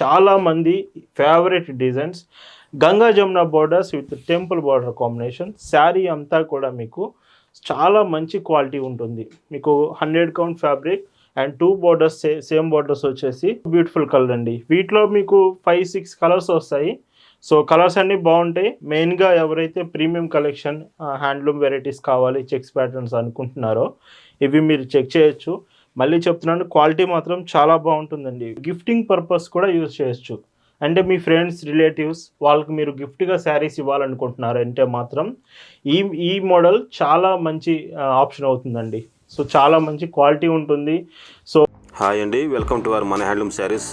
చాలామంది favourite designs Ganga Jamuna borders with temple border combination sari అంతా కూడా మీకు చాలా మంచి క్వాలిటీ ఉంటుంది. మీకు hundred count fabric and two borders same borders వచ్చేసి బ్యూటిఫుల్ కలర్ అండి. వీటిలో మీకు ఫైవ్ సిక్స్ కలర్స్ వస్తాయి. సో కలర్స్ అన్నీ బాగుంటాయి. మెయిన్గా ఎవరైతే ప్రీమియం కలెక్షన్ హ్యాండ్లూమ్ వెరైటీస్ కావాలి చెక్స్ ప్యాటర్న్స్ అనుకుంటున్నారో ఇవి మీరు చెక్ చేయొచ్చు. మళ్ళీ చెప్తున్నాను క్వాలిటీ మాత్రం చాలా బాగుంటుందండి. గిఫ్టింగ్ పర్పస్ కూడా యూజ్ చేయొచ్చు. అంటే మీ ఫ్రెండ్స్ రిలేటివ్స్ వాళ్ళకి మీరు గిఫ్ట్గా శారీస్ ఇవ్వాలనుకుంటున్నారు అంటే మాత్రం ఈ ఈ మోడల్ చాలా మంచి ఆప్షన్ అవుతుందండి. సో చాలా మంచి క్వాలిటీ ఉంటుంది. సో హాయ్ అండి వెల్కమ్ టు అవర్ మన హ్యాండ్లూమ్ శారీస్.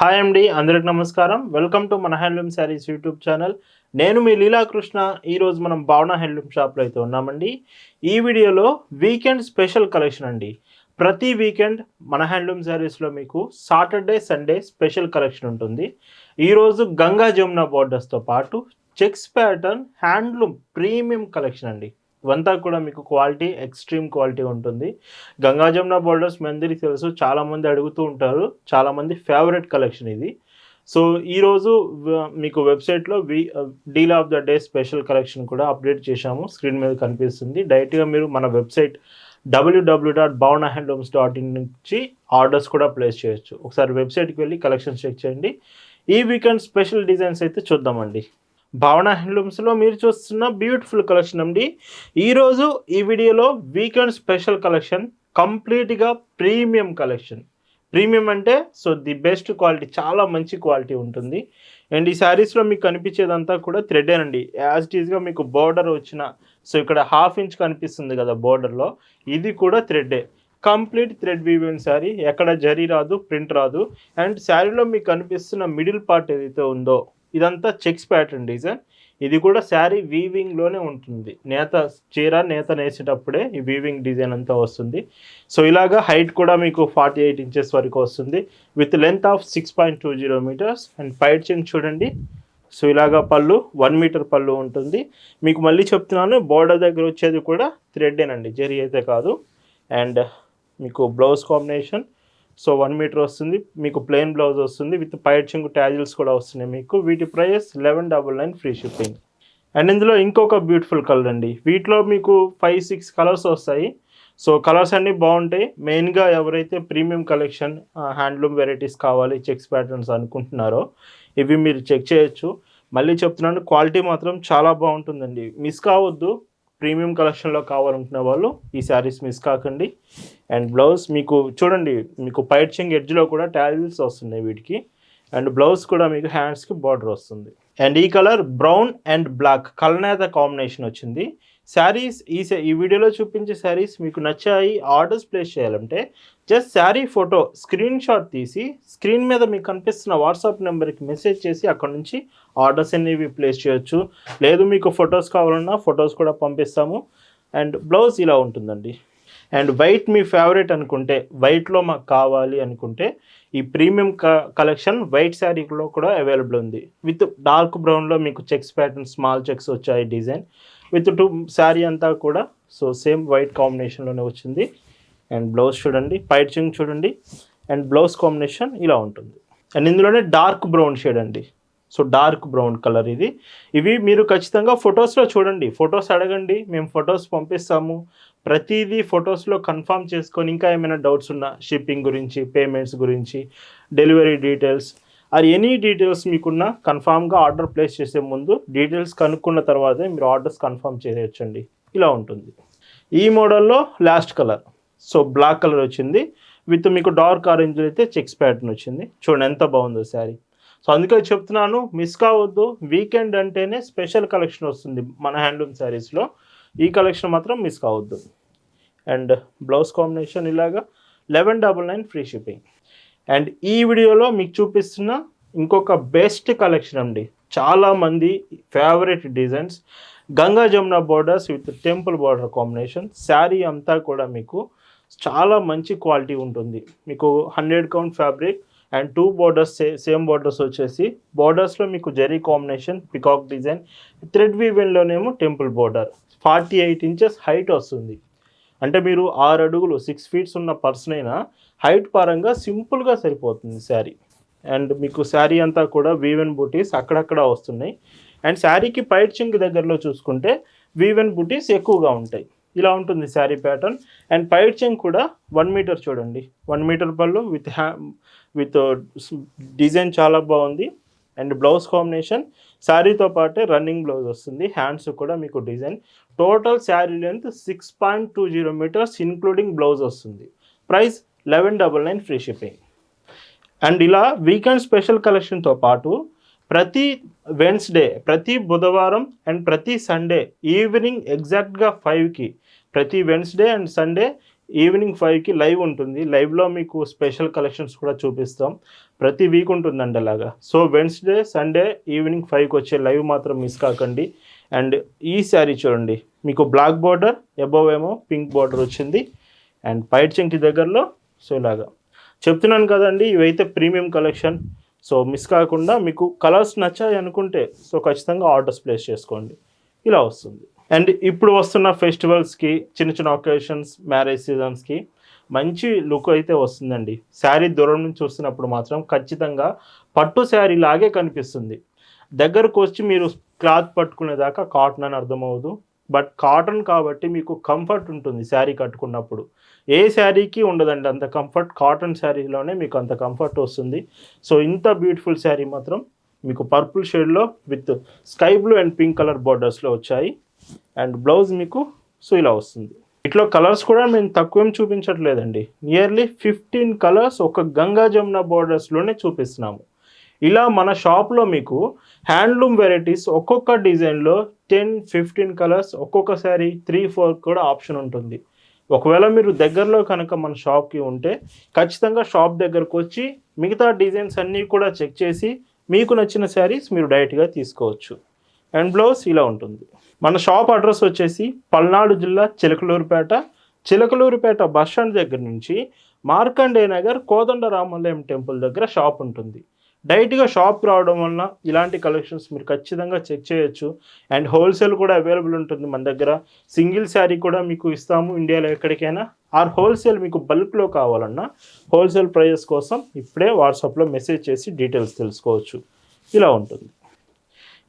హాయ్ అండి అందరికి నమస్కారం. వెల్కమ్ టు మన హ్యాండ్లూమ్ శారీస్ యూట్యూబ్ ఛానల్ నేను మీ లీలాకృష్ణ ఈరోజు మనం భావన హ్యాండ్లూమ్ షాప్లో అయితే ఉన్నామండి. ఈ వీడియోలో వీకెండ్ స్పెషల్ కలెక్షన్ అండి. ప్రతి వీకెండ్ మన హ్యాండ్లూమ్ శారీస్లో మీకు సాటర్డే సండే స్పెషల్ కలెక్షన్ ఉంటుంది. ఈరోజు గంగా జమున బోర్డర్స్తో పాటు checks pattern handloom premium collection అండి. ఇవంతా కూడా మీకు క్వాలిటీ ఎక్స్ట్రీమ్ క్వాలిటీ ఉంటుంది. గంగా జమున బోర్డర్స్ మీ అందరికీ తెలుసు చాలామంది అడుగుతూ ఉంటారు. చాలామంది ఫేవరెట్ కలెక్షన్ ఇది. సో ఈరోజు మీకు వెబ్సైట్లో వి deal of the day special collection కూడా అప్డేట్ చేశాము. స్క్రీన్ మీద కనిపిస్తుంది. డైరెక్ట్గా మీరు మన website WW dot Bhavana handlooms dot in నుంచి ఆర్డర్స్ కూడా ప్లేస్ చేయొచ్చు. ఒకసారి వెబ్సైట్కి వెళ్ళి కలెక్షన్స్ చెక్ చేయండి. ఈ వీకెండ్ స్పెషల్ డిజైన్స్ అయితే చూద్దామండి. భావన హ్యాండ్లూమ్స్లో మీరు చూస్తున్న బ్యూటిఫుల్ కలెక్షన్ అండి. ఈరోజు ఈ వీడియోలో వీకెండ్ స్పెషల్ కలెక్షన్ కంప్లీట్గా ప్రీమియం కలెక్షన్. ప్రీమియం అంటే సో ది బెస్ట్ క్వాలిటీ చాలా మంచి క్వాలిటీ ఉంటుంది. అండ్ ఈ శారీస్లో మీకు కనిపించేదంతా కూడా థ్రెడేనండి యాజ్ ఇట్ ఈస్గా మీకు బోర్డర్ వచ్చిన సో ఇక్కడ హాఫ్ ఇంచ్ కనిపిస్తుంది కదా బోర్డర్లో ఇది కూడా థ్రెడ్డే. కంప్లీట్ థ్రెడ్ వీవింగ్ శారీ ఎక్కడ జరీ రాదు ప్రింట్ రాదు. అండ్ శారీలో మీకు కనిపిస్తున్న మిడిల్ పార్ట్ ఏదైతే ఉందో ఇదంతా చెక్స్ ప్యాటర్న్ డిజైన్ ఇది కూడా శారీ వీవింగ్లోనే ఉంటుంది. నేత చీర నేత నేసేటప్పుడే ఈ వీవింగ్ డిజైన్ అంతా వస్తుంది. సో ఇలాగా హైట్ కూడా మీకు ఫార్టీ ఎయిట్ ఇంచెస్ వరకు వస్తుంది. With length of six point two zero metres and పైట్ చెంగ్ చూడండి. సో ఇలాగా పళ్ళు వన్ మీటర్ పళ్ళు ఉంటుంది. మీకు మళ్ళీ చెప్తున్నాను బోర్డర్ దగ్గర వచ్చేది కూడా థ్రెడ్డేనండి జరీ అయితే కాదు. అండ్ మీకు blouse combination so one metre వస్తుంది. మీకు ప్లెయిన్ బ్లౌజ్ వస్తుంది. విత్ పైచింగ్ ట్యాజిల్స్ కూడా వస్తున్నాయి మీకు. వీటి price eleven double nine free shipping. And ఇందులో ఇంకొక బ్యూటిఫుల్ కలర్ అండి. వీటిలో మీకు ఫైవ్ సిక్స్ కలర్స్ వస్తాయి. సో కలర్స్ అన్నీ బాగుంటాయి. మెయిన్గా ఎవరైతే ప్రీమియం కలెక్షన్ హ్యాండ్లూమ్ వెరైటీస్ కావాలి చెక్స్ ప్యాటర్న్స్ అనుకుంటున్నారో ఇవి మీరు చెక్ చేయొచ్చు. మళ్ళీ చెప్తున్నాను క్వాలిటీ మాత్రం చాలా బాగుంటుందండి. మిస్ కావద్దు. ప్రీమియం కలెక్షన్లో కావాలనుకునే వాళ్ళు ఈ శారీస్ మిస్ కాకండి. అండ్ బ్లౌజ్ మీకు చూడండి మీకు పైట్ ఎడ్జ్లో కూడా టాజిల్స్ వస్తున్నాయి వీటికి. అండ్ బ్లౌజ్ కూడా మీకు హ్యాండ్స్కి బార్డర్ వస్తుంది. అండ్ ఈ కలర్ బ్రౌన్ అండ్ బ్లాక్ కలనేత కాంబినేషన్ వచ్చింది. శారీస్ ఈ స- ఈ వీడియోలో చూపించే శారీస్ మీకు నచ్చాయి ఆర్డర్స్ ప్లేస్ చేయాలంటే just sari photo screenshot తీసి స్క్రీన్ మీద మీకు కనిపిస్తున్న వాట్సాప్ నెంబర్కి మెసేజ్ చేసి అక్కడ నుంచి ఆర్డర్స్ అనేవి ప్లేస్ చేయొచ్చు. లేదు మీకు ఫొటోస్ కావాలన్నా ఫొటోస్ కూడా పంపిస్తాము. అండ్ బ్లౌజ్ ఇలా ఉంటుందండి. అండ్ వైట్ మీ ఫేవరెట్ అనుకుంటే వైట్లో మాకు కావాలి అనుకుంటే ఈ ప్రీమియం క కలెక్షన్ వైట్ శారీలో కూడా అవైలబుల్ ఉంది. విత్ డార్క్ బ్రౌన్లో మీకు చెక్స్ ప్యాటర్న్ స్మాల్ చెక్స్ వచ్చాయి డిజైన్. విత్ టూ శారీ అంతా కూడా. సో సేమ్ వైట్ కాంబినేషన్లోనే వచ్చింది. అండ్ బ్లౌజ్ చూడండి పైట్ చింగ్ చూడండి అండ్ బ్లౌజ్ కాంబినేషన్ ఇలా ఉంటుంది. అండ్ ఇందులోనే డార్క్ బ్రౌన్ షేడ్ అండి. సో డార్క్ బ్రౌన్ కలర్ ఇది. ఇవి మీరు ఖచ్చితంగా ఫొటోస్లో చూడండి. ఫొటోస్ అడగండి మేము ఫొటోస్ పంపిస్తాము. ప్రతిదీ ఫొటోస్లో కన్ఫర్మ్ చేసుకొని ఇంకా ఏమైనా డౌట్స్ ఉన్నా షిప్పింగ్ గురించి పేమెంట్స్ గురించి డెలివరీ డీటెయిల్స్ అది ఎనీ డీటెయిల్స్ మీకున్న కన్ఫామ్గా ఆర్డర్ ప్లేస్ చేసే ముందు డీటెయిల్స్ కనుక్కున్న తర్వాతే మీరు ఆర్డర్స్ కన్ఫామ్ చేయొచ్చండి. ఇలా ఉంటుంది. ఈ మోడల్లో last colour so black colour వచ్చింది. విత్ మీకు డార్క్ ఆరెంజ్ అయితే చెక్స్ ప్యాటర్న్ వచ్చింది. చూడండి ఎంత బాగుందో శారీ. సో అందుకే చెప్తున్నాను మిస్ కావద్దు. వీకెండ్ అంటేనే స్పెషల్ కలెక్షన్ వస్తుంది మన హ్యాండ్లూమ్ శారీస్లో ఈ కలెక్షన్ మాత్రం మిస్ కావద్దు. అండ్ బ్లౌజ్ కాంబినేషన్ ఇలాగా. Eleven double nine free shipping and ఈ వీడియోలో మీకు చూపిస్తున్న ఇంకొక బెస్ట్ కలెక్షన్ అండి. చాలామంది favourite designs Ganga Jamuna borders with temple border combination sari అంతా కూడా మీకు చాలా మంచి క్వాలిటీ ఉంటుంది. మీకు hundred count fabric and two borders say same borders వచ్చేసి బోర్డర్స్లో మీకు zari combination peacock design thread వీవెన్లోనేమో temple border forty eight inches height వస్తుంది. అంటే మీరు ఆరు అడుగులు సిక్స్ ఫీట్స్ ఉన్న పర్సన్ అయినా హైట్ పరంగా సింపుల్గా సరిపోతుంది శారీ. అండ్ మీకు శారీ అంతా కూడా వీవెన్ బూటీస్ అక్కడక్కడ వస్తున్నాయి. అండ్ శారీకి పైట్ చింక్ దగ్గరలో చూసుకుంటే వీవెన్ బూటీస్ ఎక్కువగా ఉంటాయి. ఇలా ఉంటుంది శారీ ప్యాటర్న్ అండ్ పైట్ చెంగ్ కూడా వన్ మీటర్ చూడండి. వన్ మీటర్ పళ్ళు విత్ హ్యా విత్ డిజైన్ చాలా బాగుంది. అండ్ బ్లౌజ్ కాంబినేషన్ శారీతో పాటే రన్నింగ్ బ్లౌజ్ వస్తుంది. హ్యాండ్స్ కూడా మీకు design. Total sari length six point two zero metres including blouse వస్తుంది. Price eleven double nine free shipping and ఇలా వీకెండ్ స్పెషల్ కలెక్షన్తో పాటు ప్రతి వెన్స్డే ప్రతి బుధవారం అండ్ ప్రతి సండే ఈవినింగ్ ఎగ్జాక్ట్గా ఫైవ్కి ప్రతి వెన్స్డే అండ్ సండే ఈవినింగ్ ఫైవ్కి లైవ్ ఉంటుంది. లైవ్లో మీకు స్పెషల్ కలెక్షన్స్ కూడా చూపిస్తాం. ప్రతి వీక్ ఉంటుందండి అలాగా సో వెన్స్డే సండే ఈవినింగ్ ఫైవ్కి వచ్చే లైవ్ మాత్రం మిస్ కాకండి. అండ్ ఈ శారీ చూడండి. మీకు బ్లాక్ బార్డర్ ఎబోవ్ ఏమో పింక్ బార్డర్ వచ్చింది. అండ్ పైట్ చెంకి దగ్గరలో సో ఇలాగా. చెప్తున్నాను కదండి ఇవైతే ప్రీమియం కలెక్షన్ సో మిస్ కాకుండా మీకు కలర్స్ నచ్చాయి అనుకుంటే సో ఖచ్చితంగా ఆర్డర్స్ ప్లేస్ చేసుకోండి. ఇలా వస్తుంది. అండ్ ఇప్పుడు వస్తున్న ఫెస్టివల్స్కి చిన్న చిన్న ఒకేషన్స్ మ్యారేజ్ సీజన్స్కి మంచి లుక్ అయితే వస్తుందండి. శారీ దూరం నుంచి చూస్తున్నప్పుడు మాత్రం ఖచ్చితంగా పట్టు శారీ లాగే కనిపిస్తుంది. దగ్గరకు వచ్చి మీరు క్లాత్ పట్టుకునేదాకా కాటన్ అని అర్థమవుదు బట్ కాటన్ కాబట్టి మీకు కంఫర్ట్ ఉంటుంది శారీ కట్టుకున్నప్పుడు. ఏ శారీకి ఉండదండి అంత కంఫర్ట్. కాటన్ శారీలోనే మీకు అంత కంఫర్ట్ వస్తుంది. సో ఇంత బ్యూటిఫుల్ శారీ మాత్రం మీకు పర్పుల్ షేడ్లో with sky blue and pink colour బార్డర్స్లో వచ్చాయి. అండ్ బ్లౌజ్ మీకు సో ఇలా వస్తుంది. ఇట్లా కలర్స్ కూడా మేము తక్కువేం చూపించట్లేదండి. నియర్లీ ఫిఫ్టీన్ కలర్స్ ఒక గంగా జమున బార్డర్స్లోనే చూపిస్తున్నాము. ఇలా మన షాప్లో మీకు హ్యాండ్లూమ్ వెరైటీస్ ఒక్కొక్క డిజైన్లో టెన్ ఫిఫ్టీన్ కలర్స్ ఒక్కొక్క శారీ త్రీ ఫోర్ కూడా ఆప్షన్ ఉంటుంది. ఒకవేళ మీరు దగ్గరలో కనుక మన షాప్కి ఉంటే ఖచ్చితంగా షాప్ దగ్గరకు వచ్చి మిగతా డిజైన్స్ అన్నీ కూడా చెక్ చేసి మీకు నచ్చిన శారీస్ మీరు డైరెక్ట్గా తీసుకోవచ్చు. అండ్ బ్లౌజ్ ఇలా ఉంటుంది. మన షాప్ అడ్రస్ వచ్చేసి పల్నాడు జిల్లా చిలకలూరుపేట. చిలకలూరుపేట బస్ స్టాండ్ దగ్గర నుంచి మార్కండే నగర్ కోదండ రామాలయం టెంపుల్ దగ్గర షాప్ ఉంటుంది. డైరెక్ట్గా షాప్ రావడం వలన ఇలాంటి కలెక్షన్స్ మీరు ఖచ్చితంగా చెక్ చేయొచ్చు. అండ్ హోల్సేల్ కూడా అవైలబుల్ ఉంటుంది మన దగ్గర. సింగిల్ శారీ కూడా మీకు ఇస్తాము ఇండియాలో ఎక్కడికైనా. ఆర్ హోల్సేల్ మీకు బల్క్లో కావాలన్నా హోల్సేల్ ప్రైజెస్ కోసం ఇప్పుడే వాట్సాప్లో మెసేజ్ చేసి డీటెయిల్స్ తెలుసుకోవచ్చు. ఇలా ఉంటుంది.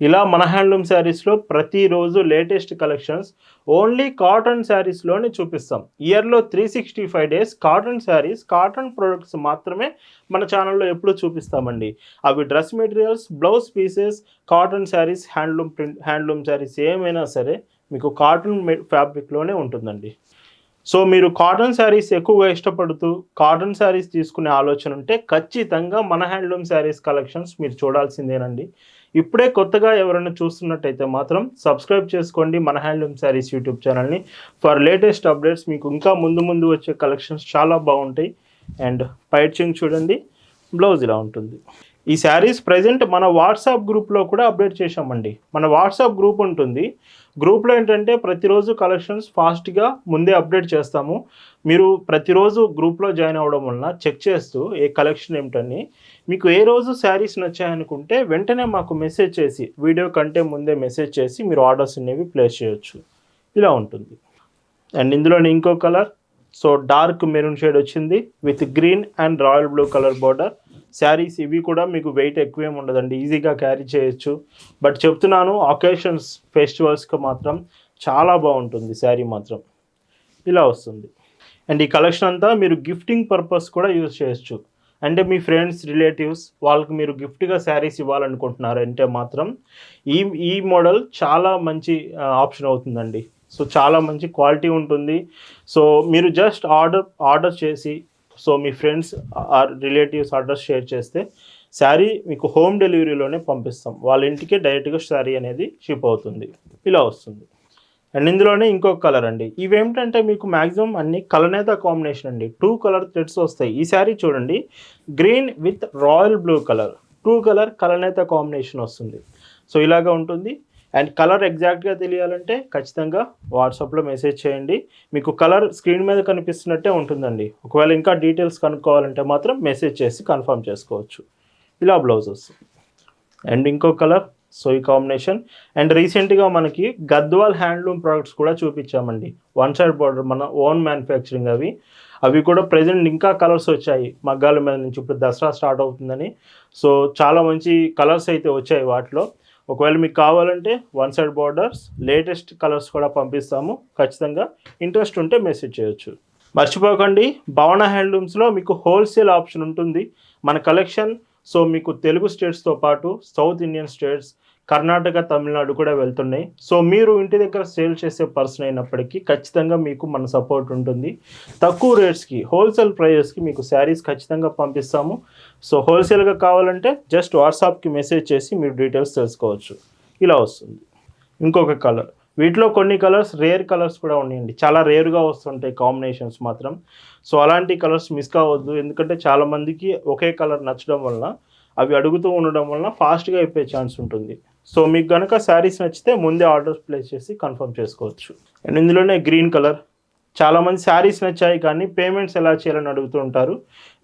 ఇలా మన హ్యాండ్లూమ్ శారీస్లో ప్రతిరోజు లేటెస్ట్ కలెక్షన్స్ ఓన్లీ కాటన్ శారీస్లోనే చూపిస్తాం. ఇయర్లో three sixty five days cotton saris cotton products మాత్రమే మన ఛానల్లో ఎప్పుడు చూపిస్తామండి. అవి dress materials blouse pieces cotton saris handloom print handloom saris ఏమైనా సరే మీకు కాటన్ ఫ్యాబ్రిక్లోనే ఉంటుందండి. సో మీరు కాటన్ శారీస్ ఎక్కువగా ఇష్టపడుతూ కాటన్ శారీస్ తీసుకునే ఆలోచన ఉంటే ఖచ్చితంగా మన హ్యాండ్లూమ్ శారీస్ కలెక్షన్స్ మీరు చూడాల్సిందేనండి. ఇప్పుడే కొత్తగా ఎవరైనా చూస్తున్నట్టయితే మాత్రం సబ్స్క్రైబ్ చేసుకోండి మన హ్యాండ్లూమ్ శారీస్ యూట్యూబ్ ఛానల్ని. ఫర్ లేటెస్ట్ అప్డేట్స్ మీకు ఇంకా ముందు ముందు వచ్చే కలెక్షన్స్ చాలా బాగుంటాయి. అండ్ పైచింగ్ చూడండి బ్లౌజ్ ఇలా ఉంటుంది. ఈ శారీస్ ప్రజెంట్ మన వాట్సాప్ గ్రూప్లో కూడా అప్డేట్ చేశామండి. మన వాట్సాప్ గ్రూప్ ఉంటుంది. గ్రూప్లో ఏంటంటే ప్రతిరోజు కలెక్షన్స్ ఫాస్ట్గా ముందే అప్డేట్ చేస్తాము. మీరు ప్రతిరోజు గ్రూప్లో జాయిన్ అవ్వడం వలన చెక్ చేస్తూ ఏ కలెక్షన్ ఏమిటని మీకు ఏ రోజు శారీస్ నచ్చాయనుకుంటే వెంటనే మాకు మెసేజ్ చేసి వీడియో కంటే ముందే మెసేజ్ చేసి మీరు ఆర్డర్స్ అనేవి ప్లేస్ చేయొచ్చు. ఇలా ఉంటుంది. అండ్ ఇందులోనే ఇంకో colour so dark maroon shade వచ్చింది with green and royal blue colour border. Saris ఇవి కూడా మీకు వెయిట్ ఎక్కువేం ఉండదండి ఈజీగా క్యారీ చేయొచ్చు. బట్ చెప్తున్నాను అకేషన్స్ ఫెస్టివల్స్కి మాత్రం చాలా బాగుంటుంది శారీ మాత్రం. ఇలా వస్తుంది. అండ్ ఈ కలెక్షన్ అంతా మీరు గిఫ్టింగ్ పర్పస్ కూడా యూజ్ చేయొచ్చు. అంటే మీ ఫ్రెండ్స్ రిలేటివ్స్ వాళ్ళకి మీరు గిఫ్ట్గా శారీస్ ఇవ్వాలనుకుంటున్నారు అంటే మాత్రం ఈ ఈ మోడల్ చాలా మంచి ఆప్షన్ అవుతుందండి. సో చాలా మంచి క్వాలిటీ ఉంటుంది. సో మీరు జస్ట్ ఆర్డర్ ఆర్డర్ చేసి so me friends or relatives address share చేస్తే శారీ మీకు హోమ్ డెలివరీలోనే పంపిస్తాం. వాళ్ళ ఇంటికే డైరెక్ట్గా శారీ అనేది షిప్ అవుతుంది ఇలా వస్తుంది అండ్ ఇందులోనే ఇంకొక కలర్ అండి. ఇవేమిటంటే మీకు మ్యాక్సిమం అన్ని కలనేత కాంబినేషన్ అండి. టూ కలర్ థ్రెడ్స్ వస్తాయి. ఈ శారీ చూడండి. Green with royal blue colour two colour కలనేత combination వస్తుంది. సో ఇలాగా ఉంటుంది. అండ్ కలర్ ఎగ్జాక్ట్గా తెలియాలంటే ఖచ్చితంగా వాట్సాప్లో మెసేజ్ చేయండి. మీకు కలర్ స్క్రీన్ మీద కనిపిస్తున్నట్టే ఉంటుందండి. ఒకవేళ ఇంకా డీటెయిల్స్ కనుక్కోవాలంటే మాత్రం మెసేజ్ చేసి కన్ఫర్మ్ చేసుకోవచ్చు. ఇలా బ్లౌజ్ వస్తుంది అండ్ ఇంకో కలర్ సో ఈ కాంబినేషన్ అండ్ రీసెంట్గా మనకి గద్వాల్ హ్యాండ్లూమ్ ప్రోడక్ట్స్ కూడా చూపించామండి. వన్ సైడ్ బార్డర్ మన ఓన్ మ్యానుఫ్యాక్చరింగ్ అవి. అవి కూడా ప్రజెంట్ ఇంకా కలర్స్ వచ్చాయి. మగ్గాల మీద నుంచి ఇప్పుడు దసరా స్టార్ట్ అవుతుందని. సో చాలా మంచి కలర్స్ అయితే వచ్చాయి వాటిలో. ఒకవేళ మీకు కావాలంటే one side borders latest colours కూడా పంపిస్తాము. ఖచ్చితంగా ఇంట్రెస్ట్ ఉంటే మెసేజ్ చేయొచ్చు. మర్చిపోకండి భవన హ్యాండ్లూమ్స్లో మీకు హోల్సేల్ ఆప్షన్ ఉంటుంది. మన కలెక్షన్ సో మీకు తెలుగు స్టేట్స్తో పాటు south Indian states Karnataka Tamil Nadu కూడా వెళ్తున్నాయి. సో మీరు ఇంటి దగ్గర సేల్ చేసే పర్సన్ అయినప్పటికీ ఖచ్చితంగా మీకు మన సపోర్ట్ ఉంటుంది. తక్కువ రేట్స్కి హోల్సేల్ ప్రైజెస్కి మీకు శారీస్ ఖచ్చితంగా పంపిస్తాము. సో హోల్సేల్గా కావాలంటే జస్ట్ వాట్సాప్కి మెసేజ్ చేసి మీరు డీటెయిల్స్ తెలుసుకోవచ్చు. ఇలా వస్తుంది. ఇంకొక కలర్ వీటిలో కొన్ని కలర్స్ రేర్ కలర్స్ కూడా ఉన్నాయండి. చాలా రేర్గా వస్తుంటాయి కాంబినేషన్స్ మాత్రం. సో అలాంటి కలర్స్ మిస్ కావద్దు. ఎందుకంటే చాలామందికి ఒకే కలర్ నచ్చడం వలన అవి అడుగుతూ ఉండడం వలన ఫాస్ట్గా అయిపోయే ఛాన్స్ ఉంటుంది. సో మీకు కనుక శారీస్ నచ్చితే ముందే ఆర్డర్స్ ప్లేస్ చేసి కన్ఫర్మ్ చేసుకోవచ్చు. అండ్ ఇందులోనే గ్రీన్ కలర్. చాలామంది శారీస్ నచ్చాయి కానీ పేమెంట్స్ ఎలా చేయాలని అడుగుతూ ఉంటారు.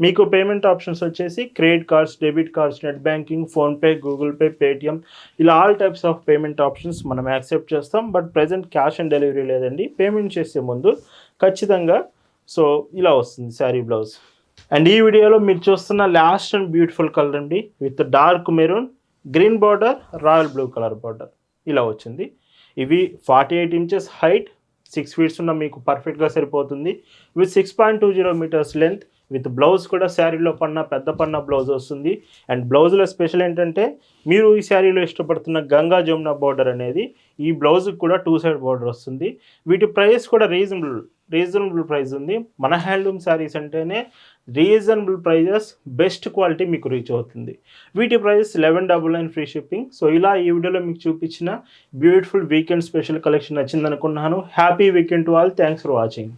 మీకు పేమెంట్ ఆప్షన్స్ వచ్చేసి credit cards debit cards net banking PhonePe Google Pay Paytm ఇలా all types of payment options మనం యాక్సెప్ట్ చేస్తాం. But present cash on delivery లేదండి. పేమెంట్ చేసే ముందు ఖచ్చితంగా సో ఇలా వస్తుంది శారీ బ్లౌజ్. అండ్ ఈ వీడియోలో మీరు చూస్తున్న లాస్ట్ అండ్ బ్యూటిఫుల్ కలర్ అండి. With dark maroon green border royal blue colour border ఇలా వచ్చింది. ఇవి forty eight inches height six feets ఉన్న మీకు పర్ఫెక్ట్గా సరిపోతుంది. With six point two zero metres length with blouse కూడా శారీలో పన్న పెద్ద పన్న బ్లౌజ్ వస్తుంది. అండ్ బ్లౌజ్లో స్పెషల్ ఏంటంటే మీరు ఈ శారీలో ఇష్టపడుతున్న గంగా జమున బార్డర్ అనేది ఈ బ్లౌజ్కి కూడా టూ సైడ్ బార్డర్ వస్తుంది. వీటి ప్రైస్ కూడా రీజనబుల్ రీజనబుల్ ప్రైస్ ఉంది. మన హ్యాండ్లూమ్ శారీస్ అంటేనే రీజనబుల్ ప్రైజెస్ బెస్ట్ క్వాలిటీ మీకు రీచ్ అవుతుంది. వీటి prices eleven double nine free shipping. So ఇలా ఈ వీడియోలో మీకు చూపించిన beautiful weekend special collection నచ్చిందనుకున్నాను happy weekend to all thanks for watching